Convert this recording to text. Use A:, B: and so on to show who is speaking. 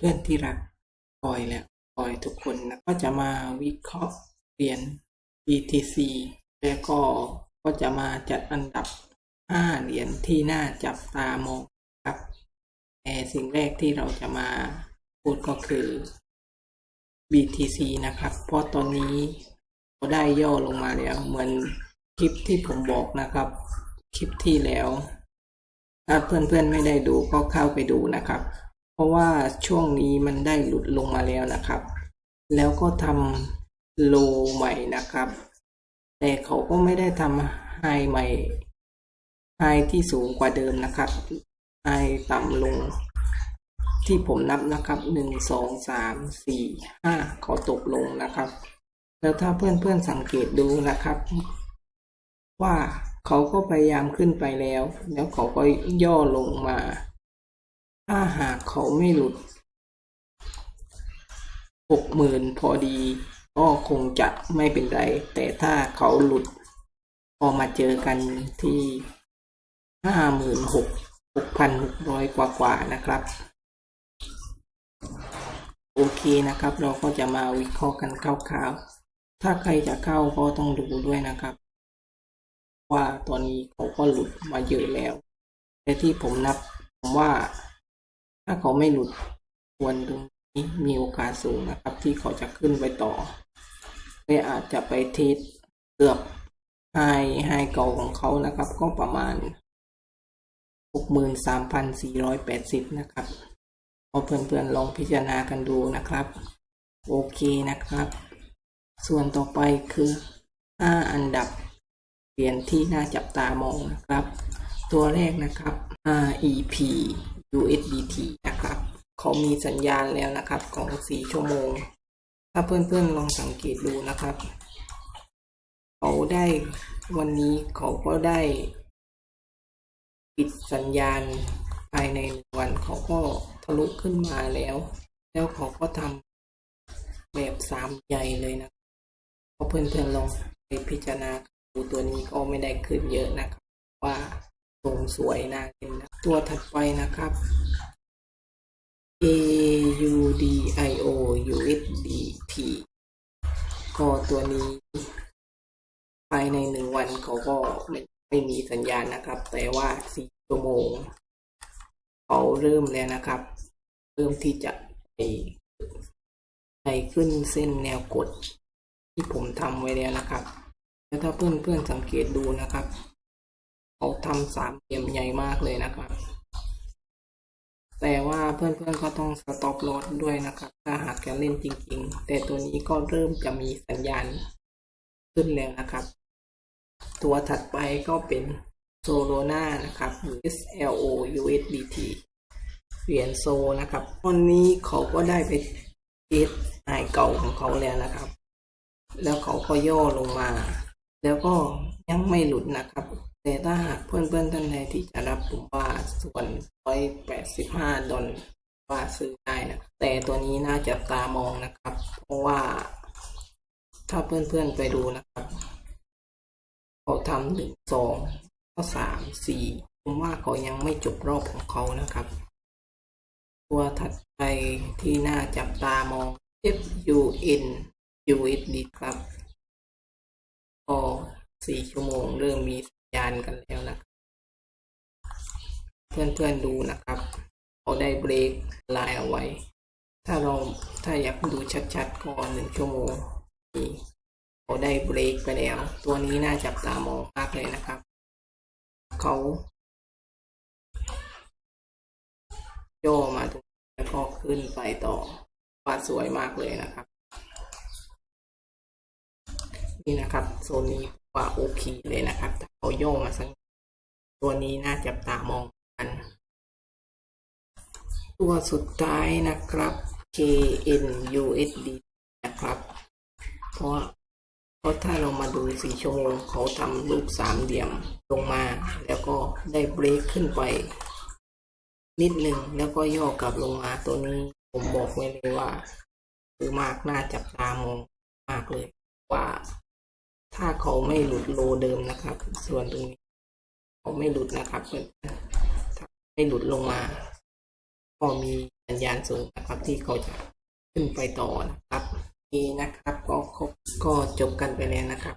A: เพื่อนที่รักปอยและปอยทุกคนนะก็จะมาวิเคราะห์เหรียญ BTC แล้วก็ก็จะมาจัดอันดับ 5 เหรียญที่น่าจับตามองครับแต่สิ่งแรกที่เราจะมาพูดก็คือ BTC นะครับ เพราะตอนนี้ก็ได้ย่อลงมาแล้ว เหมือนคลิปที่ผมบอกนะครับ คลิปที่แล้ว ถ้าเพื่อนๆไม่ได้ดูก็เข้าไปดูนะครับ เพราะว่าช่วงนี้มันได้หลุดลงมาแล้วนะครับ แล้วก็ทำโลใหม่นะครับ แต่เขาก็ไม่ได้ทำไฮใหม่ไฮที่สูงกว่าเดิมนะครับไฮต่ำลง ที่ผมนับนะครับหนึ่งสองสามสี่ห้าเขาตกลงนะครับ แล้วถ้าเพื่อนๆสังเกตดูนะครับ ว่าเขาก็พยายามขึ้นไปแล้ว แล้วเขาก็ย่อลงมา ถ้าหากเขาไม่หลุดหกหมื่นพอดี ก็คงจะไม่เป็นไร แต่ถ้าเขาหลุด พอมาเจอกันที่ห้าหมื่นหกหกพันหกร้อยกว่ากว่านะครับ โอเคนะครับ เราก็จะมาวิเคราะห์กันคร่าวๆ ถ้าใครจะเข้าก็ต้องดูด้วยนะครับ ว่าตอนนี้เขาก็หลุดมาเยอะแล้ว แต่ที่ผมนับผมว่า ถ้าเขาไม่หลุดควรตรงนี้มีโอกาสสูงนะครับ ที่เขาจะขึ้นไปต่อและอาจจะไปเทสเกือบไฮไฮเก่าของเขานะครับ ก็ประมาณหกหมื่นสามพันสี่ร้อยแปดสิบนะครับเอาเพื่อนๆลองพิจารณากันดูนะครับ โอเคนะครับ ส่วนต่อไปคือห้าอันดับเหรียญที่น่าจับตามองนะครับ ตัวแรกนะครับ REP USDT นะครับเขามีสัญญาณแล้วนะครับของ4ชั่วโมง ถ้าเพื่อนๆลองสังเกตดูนะครับเขาได้วันนี้เขาก็ได้ปิดสัญญาณภายในหนึ่งวันเขาก็ทะลุขึ้นมาแล้ว แล้วเขาก็ทำแบบสามใหญ่เลยนะพอเพื่อนๆลองไปพิจารณาดูตัวนี้ก็ไม่ได้ขึ้นเยอะนะครับว่า รงสวยน่าเล่นนะตัวถัดไปนะครับ AUDIO USDT ก็ตัวนี้ ภายในหนึ่งวันเขาก็ไม่ไม่มีสัญญาณนะครับ แต่ว่าสี่ชั่วโมงเขาเริ่มแล้วนะครับ เริ่มที่จะไปไปขึ้นเส้นแนวกดที่ผมทำไว้แล้วนะครับ แล้วถ้าเพื่อนเพื่อนๆสังเกตดูนะครับ เขาทำสามเหลี่ยมใหญ่มากเลยนะครับ แต่ว่าเพื่อนๆก็ต้องสต็อปลอสด้วยนะครับ ถ้าหากจะเล่นจริง ๆ แต่ตัวนี้ก็เริ่มจะมีสัญญาณขึ้นแล้วนะครับ ตัวถัดไปก็เป็นโซโลนานะครับ SLO USDT เหรียญโซนะครับวันนี้เขาก็ได้ไปเทสไอเก่าของเขาแล้วนะครับ แล้วเขาก็ย่อลงมา แล้วก็ยังไม่หลุดนะครับ แต่ถ้าหากเพื่อนๆท่านใดที่จะรับผมว่าส่วน185ดอลลาร์ว่าซื้อได้นะแต่ตัวนี้น่าจะตามองนะครับ เพราะว่า ถ้าเพื่อนๆไปดูนะครับเขาทำหนึ่งสองก็สามสี่ผมว่าเขายังไม่จบรอบของเขานะครับ ตัวถัดไปที่น่าจับตามอง FUN USD ครับก็สี่ชั่วโมงเริ่มมี สัญาณกันแล้วนะครับเพื่อนๆดูนะครับเขาได้เบรกลน์เอาไว้ ถ้าเราถ้าอยากดูชัดๆก็หนึ่งชั่วโมงนี่เขาได้เบรกไปแล้ว ตัวนี้น่าจับตามองมากเลยนะครับ เขาโย่มาตรงแล้วก็ขึ้นไปต่อว่าสวยมากเลยนะครับ นี่นะครับโซนนี้ว่าโอเคเลยนะครับถ้าเขาโยกมาสักตัวนี้น่าจับตามองกัน ตัวสุดท้ายนะครับ KNUSD นะครับเพราะเพราะถ้าเรามาดูสีชั่วโมงเขาทำรูปสามเหลี่ยมลงมา แล้วก็ได้เบรกขึ้นไป นิดหนึ่งแล้วก็ย่อกลับลงมาตัวนี้ผมบอกไว้เลยว่า คือมากน่าจับตามองมากเลยว่า ถ้าเขาไม่หลุดโลเดิมนะครับ ส่วนตรงนี้เขาไม่หลุดนะครับเพื่อนถ้าไม่หลุดลงมา ก็มีสัญญาณสูงนะครับ ที่เขาจะขึ้นไปต่อนะครับนี่นะครับ ก็ครบก็จบกันไปแล้วนะครับ